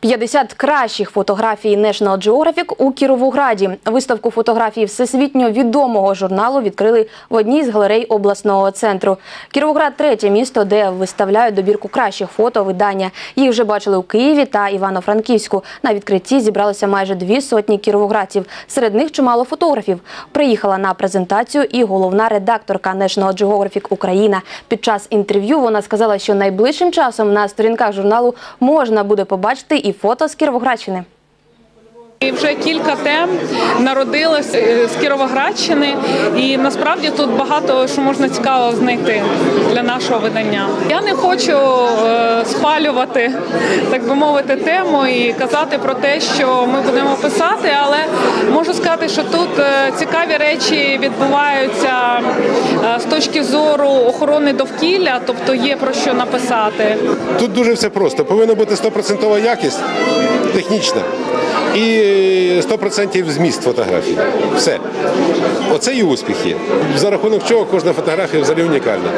50 кращих фотографій National Geographic у Кіровограді. Виставку фотографій всесвітньо відомого журналу відкрили в одній з галерей обласного центру. Кіровоград третє місто, де виставляють добірку кращих фото видання. Їх вже бачили у Києві та Івано-Франківську. На відкритті зібралося майже дві сотні кіровоградців. Серед них чимало фотографів. Приїхала на презентацію і головна редакторка National Geographic Україна. Під час інтерв'ю вона сказала, що найближчим часом на сторінках журналу можна буде побачити і фото з Кіровоградщини. І вже кілька тем народилось е, з Кіровоградщини, і насправді тут багато що можна цікавого знайти для нашого видання. Я не хочу е, спалювати, так би мовити, тему і казати про те, що ми будемо писати, але можу сказати, що тут е, цікаві речі відбуваються з точки зору охорони довкілля, тобто є про що написати. Тут дуже все просто. Повинна бути 100% якість технічна і 100% зміст фотографії. Все. Оце і успіх є. За рахунок чого кожна фотографія взагалі унікальна.